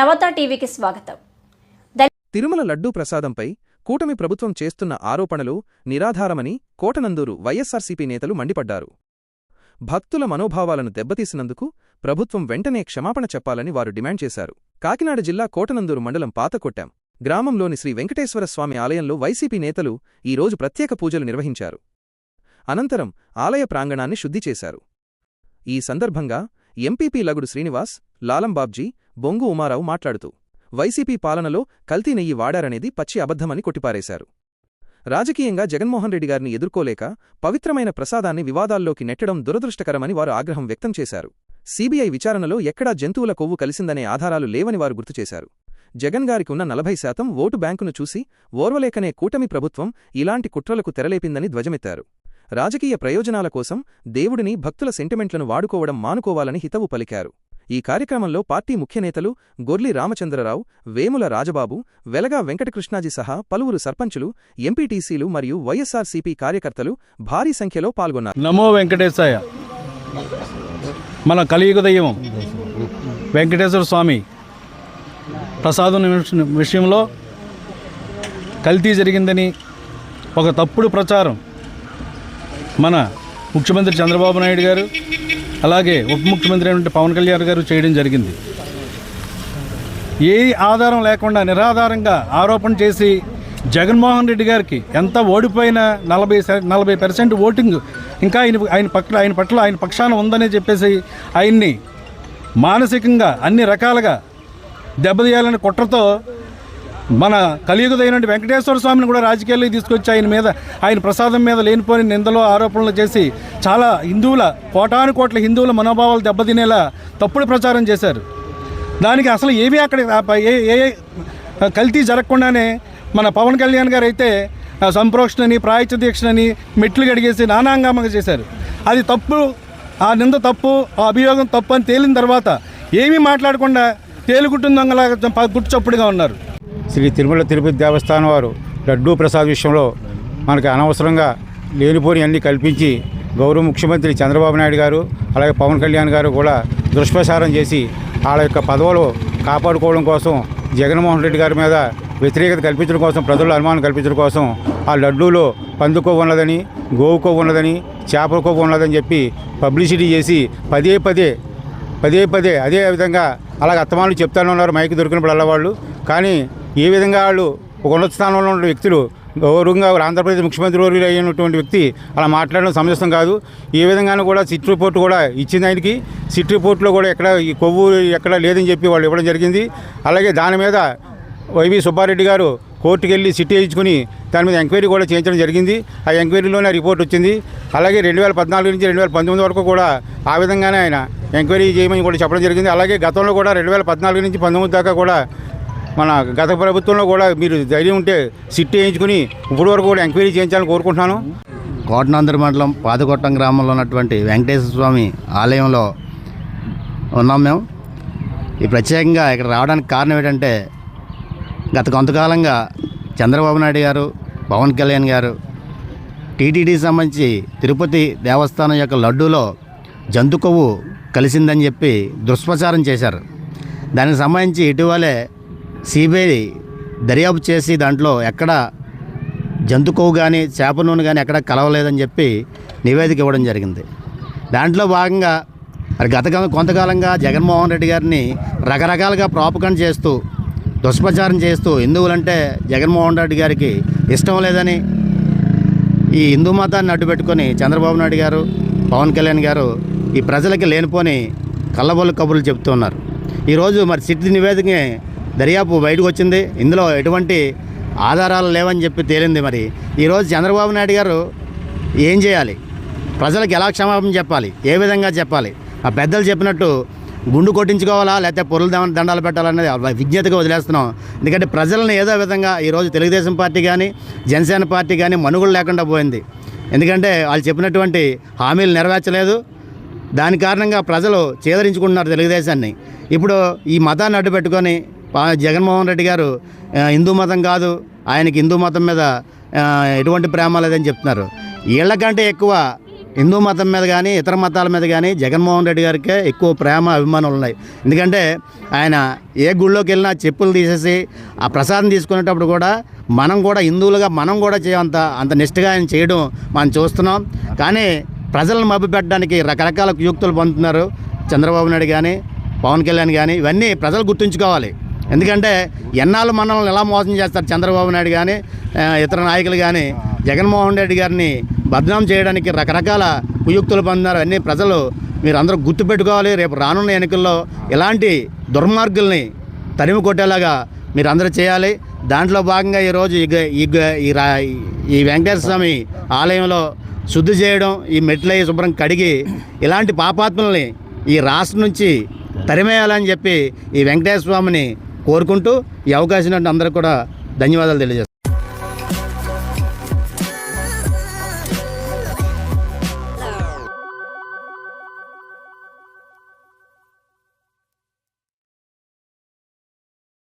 నవత టీవీకి స్వాగతం. తిరుమల లడ్డూ ప్రసాదంపై కూటమి ప్రభుత్వం చేస్తున్న ఆరోపణలు నిరాధారమని కోటనందూరు వైఎస్సార్సీపీ నేతలు మండిపడ్డారు. భక్తుల మనోభావాలను దెబ్బతీసినందుకు ప్రభుత్వం వెంటనే క్షమాపణ చెప్పాలని వారు డిమాండ్ చేశారు. కాకినాడ జిల్లా కోటనందూరు మండలం పాతకొట్టాం గ్రామంలోని శ్రీ వెంకటేశ్వర స్వామి ఆలయంలో వైసీపీ నేతలు ఈరోజు ప్రత్యేక పూజలు నిర్వహించారు. అనంతరం ఆలయ ప్రాంగణాన్ని శుద్ధి చేశారు. ఈ సందర్భంగా ఎంపీపీ లగుడు శ్రీనివాస్ లాలంబాబ్జీ బొంగు ఉమారావు మాట్లాడుతూ వైసీపీ పాలనలో కల్తీ నెయ్యి వాడారనేది పచ్చి అబద్ధమని కొట్టిపారేశారు. రాజకీయంగా జగన్మోహన్ రెడ్డి గారిని ఎదుర్కోలేక పవిత్రమైన ప్రసాదాన్ని వివాదాల్లోకి నెట్టడం దురదృష్టకరమని వారు ఆగ్రహం వ్యక్తం చేశారు. సీబీఐ విచారణలో ఎక్కడా జంతువుల కొవ్వు కలిసిందనే ఆధారాలు లేవని వారు గుర్తుచేశారు జగన్ గారికి ఉన్న నలభై శాతం ఓటు బ్యాంకును చూసి ఓర్వలేకనే కూటమి ప్రభుత్వం ఇలాంటి కుట్రలకు తెరలేపిందని ధ్వజమెత్తారు. రాజకీయ ప్రయోజనాల కోసం దేవుడిని భక్తుల సెంటిమెంట్లను వాడుకోవడం మానుకోవాలని హితవు పలికారు. ఈ కార్యక్రమంలో పార్టీ ముఖ్యనేతలు గొర్లి రామచంద్రరావు వేముల రాజబాబు వెలగా వెంకటకృష్ణాజీ సహా పలువురు సర్పంచులు ఎంపీటీసీలు మరియు వైఎస్ఆర్సీపీ కార్యకర్తలు భారీ సంఖ్యలో పాల్గొన్నారు. నమో వెంకటేశాయ. మన కలియుగ దైవం వెంకటేశ్వర స్వామి ప్రసాదం విషయంలో కల్తీ జరిగిందని ఒక తప్పుడు ప్రచారం మన ముఖ్యమంత్రి చంద్రబాబు నాయుడు గారు అలాగే ఉప ముఖ్యమంత్రి అయినటువంటి పవన్ కళ్యాణ్ గారు చేయడం జరిగింది. ఏ ఆధారం లేకుండా నిరాధారంగా ఆరోపణ చేసి జగన్మోహన్ రెడ్డి గారికి ఎంత ఓడిపోయిన నలభై నలభై పర్సెంట్ ఓటింగ్ ఇంకా ఆయన ఆయన పట్ల ఆయన పట్ల ఆయన పక్షాన ఉందని చెప్పేసి ఆయన్ని మానసికంగా అన్ని రకాలుగా దెబ్బతీయాలనే కుట్రతో మన కలియుగదైన వెంకటేశ్వర స్వామిని కూడా రాజకీయాల్లోకి తీసుకొచ్చి ఆయన మీద ఆయన ప్రసాదం మీద లేనిపోని నిందలు ఆరోపణలు చేసి చాలా హిందువుల కోటాను కోట్ల హిందువుల మనోభావాలు దెబ్బతినేలా తప్పుడు ప్రచారం చేశారు. దానికి అసలు ఏవి అక్కడ ఏ ఏ కల్తీ జరగకుండానే మన పవన్ కళ్యాణ్ గారు అయితే సంప్రోక్షణని ప్రాయచ దీక్షణని మెట్లు గడిగేసి నానాంగామంగా చేశారు. అది తప్పు ఆ నింద తప్పు ఆ అభియోగం తప్పు అని తేలిన తర్వాత ఏమీ మాట్లాడకుండా తేలిగుట్టుందంగలాగా గుట్టు చప్పుడుగా ఉన్నారు. శ్రీ తిరుమల తిరుపతి దేవస్థానం వారు లడ్డూ ప్రసాద్ విషయంలో మనకి అనవసరంగా లేనిపోని అన్ని కల్పించి గౌరవ ముఖ్యమంత్రి చంద్రబాబు నాయుడు గారు అలాగే పవన్ కళ్యాణ్ గారు కూడా దుష్ప్రచారం చేసి వాళ్ళ యొక్క పదవులు కాపాడుకోవడం కోసం జగన్మోహన్ రెడ్డి గారి మీద వ్యతిరేకత కల్పించడం కోసం ప్రజల్లో అనుమానం కల్పించడం కోసం ఆ లడ్డూలో పందుకో ఉన్నదని గోవుకో ఉన్నదని చేపలకో ఉన్నదని చెప్పి పబ్లిసిటీ చేసి పదే పదే పదే పదే అదే విధంగా అలాగ అత్తమానులు చెప్తానే ఉన్నారు మైకి దొరికినప్పుడు అల్లవాళ్ళు కానీ ఏ విధంగా వాళ్ళు ఒక ఉన్నత స్థానంలో ఉన్న వ్యక్తులు గౌరవంగా ఆంధ్రప్రదేశ్ ముఖ్యమంత్రి వర్యులు అయినటువంటి వ్యక్తి అలా మాట్లాడడం సమంజసం కాదు. ఏ విధంగానూ కూడా సిట్ రిపోర్ట్ కూడా ఇచ్చింది ఆయనకి. సిట్ రిపోర్ట్లో కూడా ఎక్కడ ఈ కొవ్వు ఎక్కడ లేదని చెప్పి వాళ్ళు ఇవ్వడం జరిగింది. అలాగే దాని మీద వైవి సుబ్బారెడ్డి గారు కోర్టుకు వెళ్ళి సిట్ వేయించుకుని దాని మీద ఎంక్వైరీ కూడా చేయించడం జరిగింది. ఆ ఎంక్వైరీలోనే రిపోర్ట్ వచ్చింది. అలాగే రెండు వేల పద్నాలుగు నుంచి రెండు వేల పంతొమ్మిది వరకు కూడా ఆ విధంగానే ఆయన ఎంక్వైరీ చేయమని కూడా చెప్పడం జరిగింది. అలాగే గతంలో కూడా రెండు వేల పద్నాలుగు నుంచి పంతొమ్మిది దాకా కూడా మన గత ప్రభుత్వంలో కూడా మీరు ధైర్యం ఉంటే సిట్ వేయించుకుని ఇప్పటి వరకు కూడా ఎంక్వైరీ చేయించాలని కోరుకుంటున్నాను. కోటనందరి మండలం పాదకొట్టం గ్రామంలో ఉన్నటువంటి వెంకటేశ్వర స్వామి ఆలయంలో ఉన్నాం మేము. ఈ ప్రత్యేకంగా ఇక్కడ రావడానికి కారణం ఏంటంటే గత కొంతకాలంగా చంద్రబాబు నాయుడు గారు పవన్ కళ్యాణ్ గారు టీటీడీకి సంబంధించి తిరుపతి దేవస్థానం యొక్క లడ్డూలో జంతు కొవ్వు కలిసిందని చెప్పి దుష్ప్రచారం చేశారు. దానికి సంబంధించి ఇటీవలే సిబిఐ దర్యాప్తు చేసి దాంట్లో ఎక్కడ జంతు కొవ్వు కానీ చేప నూనె కానీ ఎక్కడ కలవలేదని చెప్పి నివేదిక ఇవ్వడం జరిగింది. దాంట్లో భాగంగా మరి గత కొంతకాలంగా జగన్మోహన్ రెడ్డి గారిని రకరకాలుగా ప్రాపకం చేస్తూ దుష్ప్రచారం చేస్తూ హిందువులంటే జగన్మోహన్ రెడ్డి గారికి ఇష్టం లేదని ఈ హిందూ మతాన్ని అడ్డుపెట్టుకొని చంద్రబాబు నాయుడు గారు పవన్ కళ్యాణ్ గారు ఈ ప్రజలకి లేనిపోని కళ్ళబొల్ల కబుర్లు చెప్తున్నారు ఈరోజు మరి సిట్టి నివేదికే దర్యాప్తు బయటకు వచ్చింది. ఇందులో ఎటువంటి ఆధారాలు లేవని చెప్పి తేలింది మరి. ఈరోజు చంద్రబాబు నాయుడు గారు ఏం చేయాలి? ప్రజలకు ఎలా క్షమాపణ చెప్పాలి? ఏ విధంగా చెప్పాలి? ఆ పెద్దలు చెప్పినట్టు గుండు కొట్టించుకోవాలా? లేకపోతే పొరులు దండాలు పెట్టాలనేది విజ్ఞతగా వదిలేస్తున్నాం. ఎందుకంటే ప్రజలను ఏదో విధంగా ఈరోజు తెలుగుదేశం పార్టీ కానీ జనసేన పార్టీ కానీ మనుగోలు లేకుండా పోయింది. ఎందుకంటే వాళ్ళు చెప్పినటువంటి హామీలు నెరవేర్చలేదు. దాని కారణంగా ప్రజలు చేదరించుకుంటున్నారు తెలుగుదేశాన్ని. ఇప్పుడు ఈ మతాన్ని అడ్డు పెట్టుకొని జగన్మోహన్ రెడ్డి గారు హిందూ మతం కాదు ఆయనకి హిందూ మతం మీద ఎటువంటి ప్రేమ లేదని చెప్తున్నారు. వీళ్ళకంటే ఎక్కువ హిందూ మతం మీద కానీ ఇతర మతాల మీద కానీ జగన్మోహన్ రెడ్డి గారికే ఎక్కువ ప్రేమ అభిమానులు ఉన్నాయి. ఎందుకంటే ఆయన ఏ గుళ్ళోకి వెళ్ళినా చెప్పులు తీసేసి ఆ ప్రసాదం తీసుకునేటప్పుడు కూడా మనం కూడా హిందువులుగా మనం కూడా చేయంత అంత నిష్ఠగా ఆయన చేయడం మనం చూస్తున్నాం. కానీ ప్రజలను మభ్యపెట్టడానికి రకరకాల కుయుక్తులు పొందుతున్నారు. చంద్రబాబు నాయుడు కానీ పవన్ కళ్యాణ్ కానీ ఇవన్నీ ప్రజలు గుర్తుంచుకోవాలి. ఎందుకంటే ఎన్నాళ్ళు మనల్ని ఎలా మోసం చేస్తారు చంద్రబాబు నాయుడు కానీ ఇతర నాయకులు కానీ జగన్మోహన్ రెడ్డి గారిని బద్నాం చేయడానికి రకరకాల కుయుక్తులు పొందినారు అన్నీ ప్రజలు మీరు అందరూ గుర్తుపెట్టుకోవాలి రేపు రానున్న ఎన్నికల్లో ఇలాంటి దుర్మార్గుల్ని తరిమి కొట్టేలాగా మీరు అందరూ చేయాలి. దాంట్లో భాగంగా ఈరోజు ఈ గ- ఈ రా ఈ వెంకటేశ్వర స్వామి ఆలయంలో శుద్ధి చేయడం ఈ మెట్లై శుభ్రం కడిగి ఇలాంటి పాపాత్మల్ని ఈ రాష్ట్రం నుంచి తరిమేయాలని చెప్పి ఈ వెంకటేశ్వర స్వామిని కోరుకుంటూ ఈ అవకాశం అందరూ కూడా ధన్యవాదాలు తెలియజేస్తాను